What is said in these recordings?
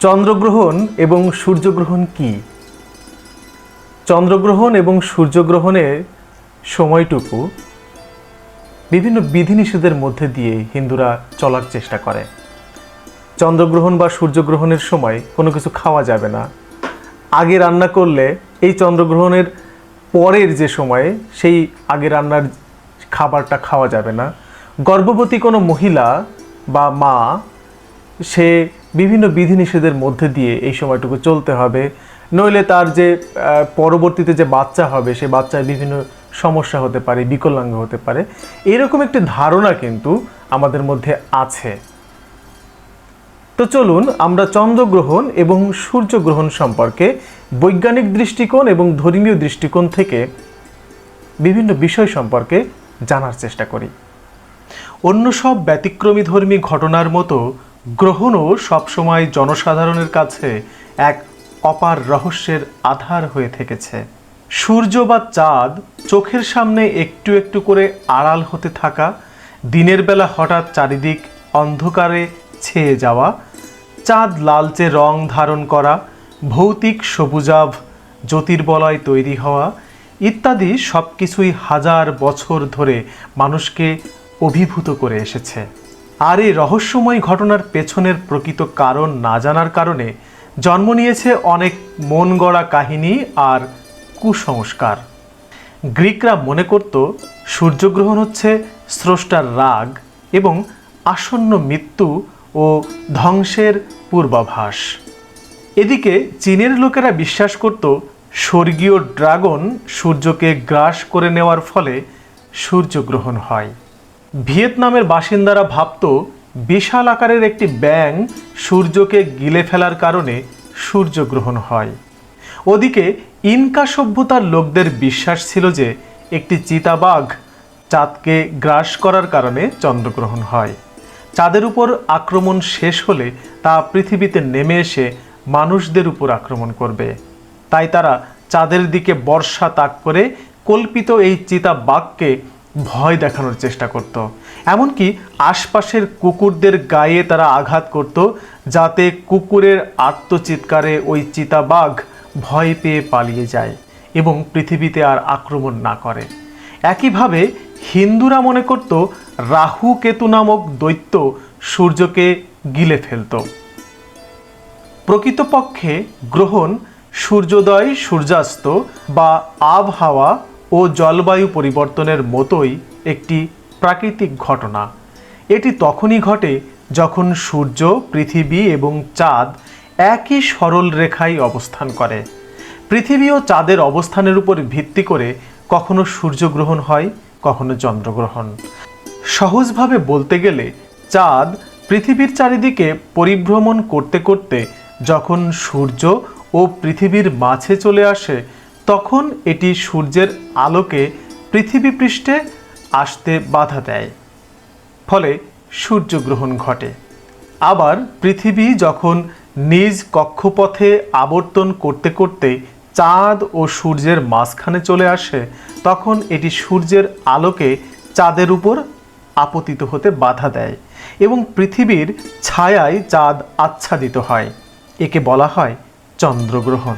চন্দ্রগ্রহণ এবং সূর্যগ্রহণ কি? চন্দ্রগ্রহণ এবং সূর্যগ্রহণের সময়টুকু বিভিন্ন বিধিনিষেধের মধ্যে দিয়ে হিন্দুরা চলার চেষ্টা করে। চন্দ্রগ্রহণ বা সূর্যগ্রহণের সময় কোনো কিছু খাওয়া যাবে না। আগে রান্না করলে এই চন্দ্রগ্রহণের পরের যে সময়ে সেই আগে রান্নার খাবারটা খাওয়া যাবে না। গর্ভবতী কোনো মহিলা বা মা সে বিভিন্ন বিধিনিষেধের মধ্যে দিয়ে এই সময়টুকু চলতে হবে। নইলে তার যে পরবর্তীতে যে বাচ্চা হবে, সে বাচ্চার বিভিন্ন সমস্যা হতে পারে, বিকলাঙ্গ হতে পারে। এরকম একটি ধারণা কিন্তু আমাদের মধ্যে আছে। তো চলুন আমরা চন্দ্রগ্রহণ এবং সূর্যগ্রহণ সম্পর্কে বৈজ্ঞানিক দৃষ্টিকোণ এবং ধর্মীয় দৃষ্টিকোণ থেকে বিভিন্ন বিষয় সম্পর্কে জানার চেষ্টা করি। অন্য সব ব্যতিক্রমী ধর্মী ঘটনার মতো গ্রহণও সবসময় জনসাধারণের কাছে এক অপার রহস্যের আধার হয়ে থেকেছে। সূর্য বা চাঁদ চোখের সামনে একটু একটু করে আড়াল হতে থাকা, দিনের বেলা হঠাৎ চারিদিক অন্ধকারে ছেয়ে যাওয়া, চাঁদ লালচে রং ধারণ করা, ভৌতিক সবুজাভ জ্যোতির্বলয় তৈরি হওয়া ইত্যাদি সব কিছুই হাজার বছর ধরে মানুষকে অভিভূত করে এসেছে। আর এই রহস্যময় ঘটনার পেছনের প্রকৃত কারণ না জানার কারণে জন্ম নিয়েছে অনেক মন গড়া কাহিনী আর কুসংস্কার। গ্রিকরা মনে করত, সূর্যগ্রহণ হচ্ছে স্রষ্টার রাগ এবং আসন্ন মৃত্যু ও ধ্বংসের পূর্বাভাস। এদিকে চীনের লোকেরা বিশ্বাস করত, স্বর্গীয় ড্রাগন সূর্যকে গ্রাস করে নেওয়ার ফলে সূর্যগ্রহণ হয়। ভিয়েতনামের বাসিন্দারা ভাবত বিশাল আকারের একটি ব্যাং সূর্যকে গিলে ফেলার কারণে সূর্যগ্রহণ হয়। ওদিকে ইনকা সভ্যতার লোকদের বিশ্বাস ছিল যে একটি চিতাবাঘ চাঁদকে গ্রাস করার কারণে চন্দ্রগ্রহণ হয়। চাঁদের উপর আক্রমণ শেষ হলে তা পৃথিবীতে নেমে এসে মানুষদের উপর আক্রমণ করবে। তাই তারা চাঁদের দিকে বর্ষা তাক করে কল্পিত এই চিতাবাঘকে ভয় দেখানোর চেষ্টা করত। এমনকি আশপাশের কুকুরদের গায়ে তারা আঘাত করত, যাতে কুকুরের আত্মচিৎকারে ওই চিতাবাঘ ভয় পেয়ে পালিয়ে যায় এবং পৃথিবীতে আর আক্রমণ না করে। একইভাবে হিন্দুরা মনে করত, রাহু কেতু নামক দৈত্য সূর্যকে গিলে ফেলত। প্রকৃতপক্ষে গ্রহণ সূর্যোদয় সূর্যাস্ত বা আবহাওয়া ও জলবায়ু পরিবর্তনের মতোই একটি প্রাকৃতিক ঘটনা। এটি তখনই ঘটে যখন সূর্য, পৃথিবী এবং চাঁদ একই সরল রেখায় অবস্থান করে। পৃথিবী ও চাঁদের অবস্থানের উপর ভিত্তি করে কখনো সূর্যগ্রহণ হয়, কখনো চন্দ্রগ্রহণ। সহজভাবে বলতে গেলে, চাঁদ পৃথিবীর চারিদিকে পরিভ্রমণ করতে করতে যখন সূর্য ও পৃথিবীর মাঝে চলে আসে তখন এটি সূর্যের আলোকে পৃথিবী পৃষ্ঠে আসতে বাধা দেয়। ফলে সূর্যগ্রহণ ঘটে। আবার পৃথিবী যখন নিজ কক্ষপথে আবর্তন করতে করতে চাঁদ ও সূর্যের মাঝখানে চলে আসে, তখন এটি সূর্যের আলোকে চাঁদের উপর আপতিত হতে বাধা দেয় এবং পৃথিবীর ছায়ায় চাঁদ আচ্ছাদিত হয়। একে বলা হয় চন্দ্রগ্রহণ।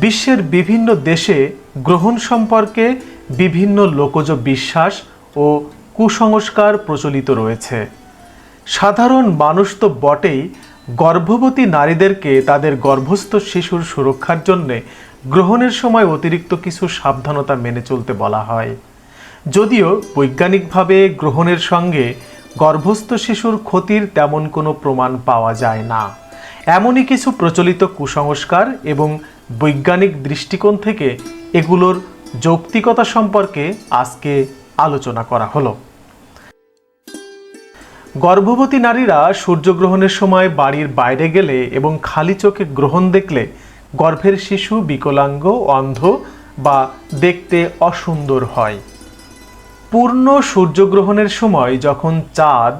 বিশ্বের বিভিন্ন দেশে গ্রহণ সম্পর্কে বিভিন্ন লোকজ বিশ্বাস ও কুসংস্কার প্রচলিত রয়েছে। সাধারণ মানুষ তো বটেই গর্ভবতী নারীদেরকে তাদের গর্ভস্থ শিশুর সুরক্ষার জন্যে গ্রহণের সময় অতিরিক্ত কিছু সাবধানতা মেনে চলতে বলা হয়। যদিও বৈজ্ঞানিকভাবে গ্রহণের সঙ্গে গর্ভস্থ শিশুর ক্ষতির তেমন কোনো প্রমাণ পাওয়া যায় না। এমনই কিছু প্রচলিত কুসংস্কার এবং বৈজ্ঞানিক দৃষ্টিকোণ থেকে এগুলোর যৌক্তিকতা সম্পর্কে আজকে আলোচনা করা হলো। গর্ভবতী নারীরা সূর্যগ্রহণের সময় বাড়ির বাইরে গেলে এবং খালি চোখে গ্রহণ দেখলে গর্ভের শিশু বিকলাঙ্গ, অন্ধ বা দেখতে অসুন্দর হয়। পূর্ণ সূর্যগ্রহণের সময় যখন চাঁদ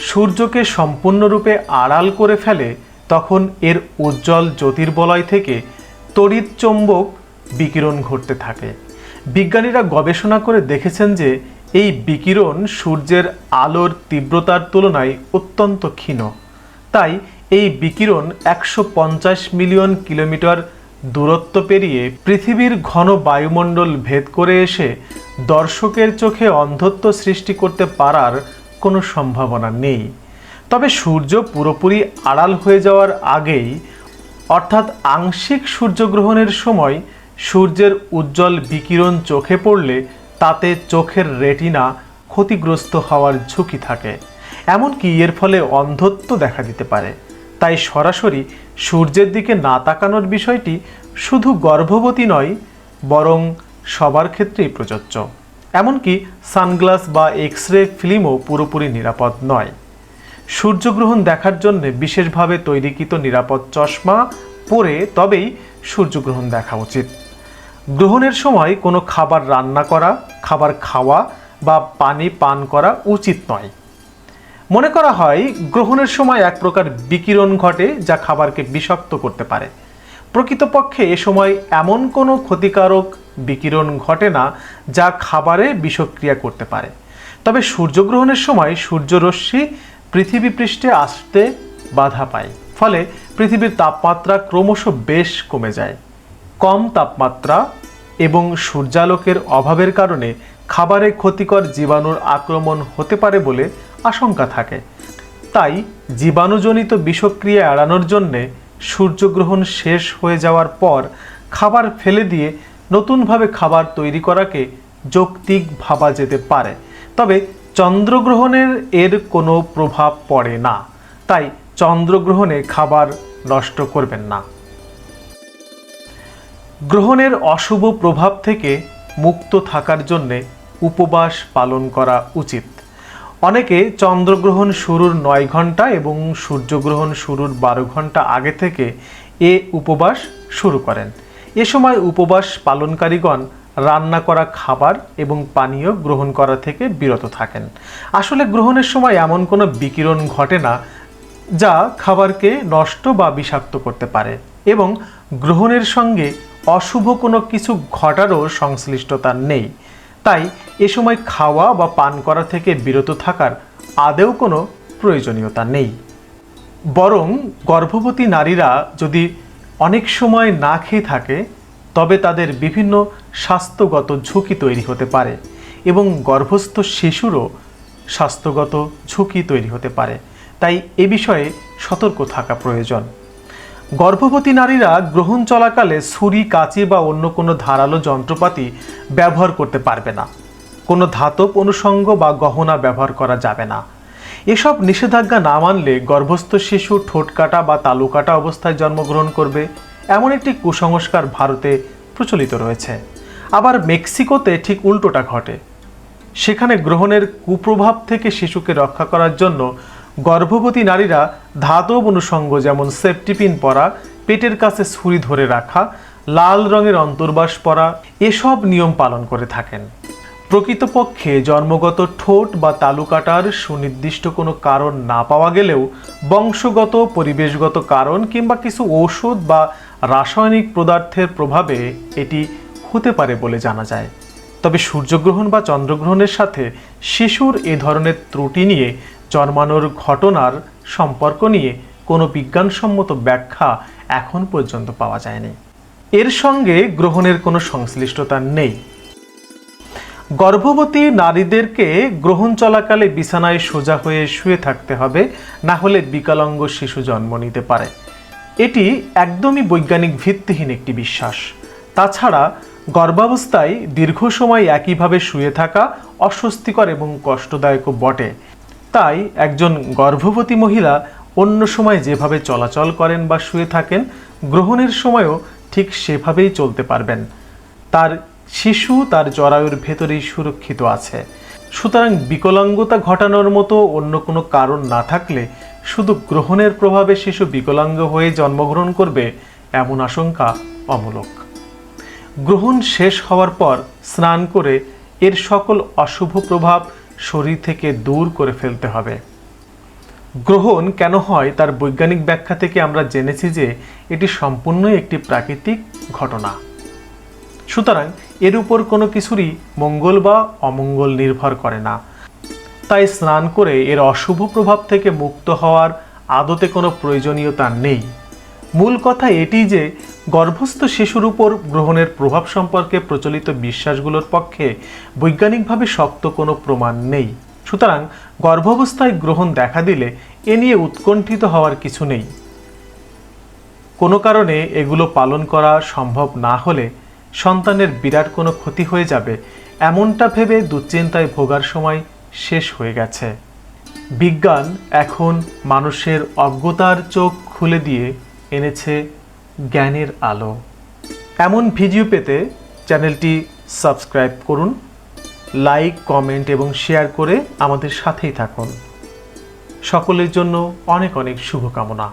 সূর্যকে সম্পূর্ণরূপে আড়াল করে ফেলে, তখন এর উজ্জ্বল জ্যোতির্বলয় থেকে তড়িৎ চৌম্বক বিকিরণ ঘটতে থাকে। বিজ্ঞানীরা গবেষণা করে দেখেছেন যে এই বিকিরণ সূর্যের আলোর তীব্রতার তুলনায় অত্যন্ত ক্ষীণ। তাই এই বিকিরণ একশো পঞ্চাশ মিলিয়ন কিলোমিটার দূরত্ব পেরিয়ে পৃথিবীর ঘন বায়ুমণ্ডল ভেদ করে এসে দর্শকের চোখে অন্ধত্ব সৃষ্টি করতে পারার কোনো সম্ভাবনা নেই। তবে সূর্য পুরোপুরি আড়াল হয়ে যাওয়ার আগেই অর্থাৎ আংশিক সূর্যগ্রহণের সময় সূর্যের উজ্জ্বল বিকিরণ চোখে পড়লে তাতে চোখের রেটিনা ক্ষতিগ্রস্ত হওয়ার ঝুঁকি থাকে। এমনকি এর ফলে অন্ধত্ব দেখা দিতে পারে। তাই সরাসরি সূর্যের দিকে না তাকানোর বিষয়টি শুধু গর্ভবতী নয়, বরং সবার ক্ষেত্রেই প্রযোজ্য। এমনকি সানগ্লাস বা এক্স রে ফিল্মও পুরোপুরি নিরাপদ নয়। সূর্যগ্রহণ দেখার জন্য বিশেষভাবে তৈরিকৃত নিরাপদ চশমা পরে তবেই সূর্যগ্রহণ দেখা উচিত। গ্রহণের সময় কোনো খাবার রান্না করা, খাবার খাওয়া বা পানি পান করা উচিত নয়। মনে করা হয়, গ্রহণের সময় এক প্রকার বিকিরণ ঘটে যা খাবারকে বিষাক্ত করতে পারে। প্রকৃতপক্ষে এ সময় এমন কোনো ক্ষতিকারক বিকিরণ ঘটে না যা খাবারে বিষক্রিয়া করতে পারে। তবে সূর্যগ্রহণের সময় সূর্যরশ্মি পৃথিবী পৃষ্ঠে আসতে বাধা পায়। ফলে পৃথিবীর তাপমাত্রা ক্রমশ বেশ কমে যায়। কম তাপমাত্রা এবং সূর্যালোকের অভাবের কারণে খাবারে ক্ষতিকর জীবাণুর আক্রমণ হতে পারে বলে আশঙ্কা থাকে। তাই জীবাণুজনিত বিষক্রিয়া এড়ানোর জন্যে সূর্যগ্রহণ শেষ হয়ে যাওয়ার পর খাবার ফেলে দিয়ে নতুনভাবে খাবার তৈরি করাকে যৌক্তিক ভাবা যেতে পারে। তবে চন্দ্রগ্রহণের এর কোনো প্রভাব পড়ে না। তাই চন্দ্রগ্রহণে খাবার নষ্ট করবেন না। গ্রহণের অশুভ প্রভাব থেকে মুক্ত থাকার জন্যে উপবাস পালন করা উচিত। অনেকে চন্দ্রগ্রহণ শুরুর নয় ঘণ্টা এবং সূর্যগ্রহণ শুরুর বারো ঘণ্টা আগে থেকে এ উপবাস শুরু করেন। এ সময় উপবাস পালনকারীগণ রান্না করা খাবার এবং পানীয় গ্রহণ করা থেকে বিরত থাকেন। আসলে গ্রহণের সময় এমন কোনো বিকিরণ ঘটে না যা খাবারকে নষ্ট বা বিষাক্ত করতে পারে এবং গ্রহণের সঙ্গে অশুভ কোনো কিছু ঘটারও সংশ্লিষ্টতা নেই। তাই এ সময় খাওয়া বা পান করা থেকে বিরত থাকার আদেও কোনো প্রয়োজনীয়তা নেই। বরং গর্ভবতী নারীরা যদি অনেক সময় না খেয়ে থাকে তবে তাদের বিভিন্ন স্বাস্থ্যগত ঝুঁকি তৈরি হতে পারে এবং গর্ভস্থ শিশুরও স্বাস্থ্যগত ঝুঁকি তৈরি হতে পারে। তাই এ বিষয়ে সতর্ক থাকা প্রয়োজন। গর্ভবতী নারীরা গ্রহণ চলাকালে ছুরি, কাঁচি বা অন্য কোনো ধারালো যন্ত্রপাতি ব্যবহার করতে পারবে না। কোনো ধাতব অনুষঙ্গ বা গহনা ব্যবহার করা যাবে না। এসব নিষেধাজ্ঞা না মানলে গর্ভস্থ শিশু ঠোঁট কাটা বা তালু কাটা অবস্থায় জন্মগ্রহণ করবে। এমন একটি কুসংস্কার ভারতে প্রচলিত রয়েছে। আবার মেক্সিকোতে ঠিক উল্টোটা ঘটে। সেখানে গ্রহণের কুপ্রভাব থেকে শিশুকে রক্ষা করার জন্য গর্ভবতী নারীরা ধাতব অনুষঙ্গ যেমন সেফটিপিন পরা, পেটের কাছে ছুরি ধরে রাখা, লাল রঙের অন্তর্বাস পরা, এসব নিয়ম পালন করে থাকেন। প্রকৃতপক্ষে জন্মগত ঠোঁট বা তালু কাটার সুনির্দিষ্ট কোনো কারণ না পাওয়া গেলেও বংশগত, পরিবেশগত কারণ কিংবা কিছু ঔষধ বা রাসায়নিক পদার্থের প্রভাবে এটি হতে পারে বলে জানা যায়। তবে সূর্যগ্রহণ বা চন্দ্রগ্রহণের সাথে শিশুর এ ধরনের ত্রুটি নিয়ে জন্মানোর ঘটনার সম্পর্ক নিয়ে কোনো বিজ্ঞানসম্মত ব্যাখ্যা এখন পর্যন্ত পাওয়া যায়নি। এর সঙ্গে গ্রহণের কোনো সংশ্লিষ্টতা নেই। গর্ভবতী নারীদেরকে গ্রহণ চলাকালে বিছানায় সোজা হয়ে শুয়ে থাকতে হবে, না হলে বিকলাঙ্গ শিশু জন্ম নিতে পারে। এটি একদমই বৈজ্ঞানিক ভিত্তিহীন একটি বিশ্বাস। তাছাড়া, গর্ভাবস্থায় দীর্ঘ সময় একইভাবে শুয়ে থাকা অস্বস্তিকর এবং কষ্টদায়কও বটে। তাই একজন গর্ভবতী মহিলা অন্য সময় যেভাবে চলাচল করেন বা শুয়ে থাকেন, গ্রহণের সময়ও ঠিক সেভাবেই চলতে পারবেন। তার শিশু তার জরায়ুর ভেতরেই সুরক্ষিত আছে। সুতরাং বিকলাঙ্গতা ঘটানোর মতো অন্য কোনো কারণ না থাকলে শুধু গ্রহণের প্রভাবে শিশু বিকলাঙ্গ হয়ে জন্মগ্রহণ করবে এমন আশঙ্কা অমূলক। গ্রহণ শেষ হওয়ার পর স্নান করে এর সকল অশুভ প্রভাব শরীর থেকে দূর করে ফেলতে হবে। গ্রহণ কেন হয় তার বৈজ্ঞানিক ব্যাখ্যা থেকে আমরা জেনেছি যে এটি সম্পূর্ণই একটি প্রাকৃতিক ঘটনা। সুতরাং এর উপর কোনো কিছুরই মঙ্গল বা অমঙ্গল নির্ভর করে না। তাই স্নান করে এর অশুভ প্রভাব থেকে মুক্ত হওয়ার আদতে কোনো প্রয়োজনীয়তা নেই। মূল কথা এটি যে, গর্ভস্থ শিশুর উপর গ্রহণের প্রভাব সম্পর্কে প্রচলিত বিশ্বাসগুলোর পক্ষে বৈজ্ঞানিকভাবে শক্ত কোনো প্রমাণ নেই। সুতরাং গর্ভাবস্থায় গ্রহণ দেখা দিলে এ নিয়ে উৎকণ্ঠিত হওয়ার কিছু নেই। কোনো কারণে এগুলো পালন করা সম্ভব না হলে সন্তানের বিরাট কোনো ক্ষতি হয়ে যাবে, এমনটা ভেবে দুশ্চিন্তায় ভোগার সময় শেষ হয়ে গেছে। বিজ্ঞান এখন মানুষের অজ্ঞতার চোখ খুলে দিয়ে এনেছে জ্ঞানের আলো। এমন ভিডিও পেতে চ্যানেলটি সাবস্ক্রাইব করুন, লাইক, কমেন্ট এবং শেয়ার করে আমাদের সাথেই থাকুন। সকলের জন্য অনেক অনেক শুভকামনা।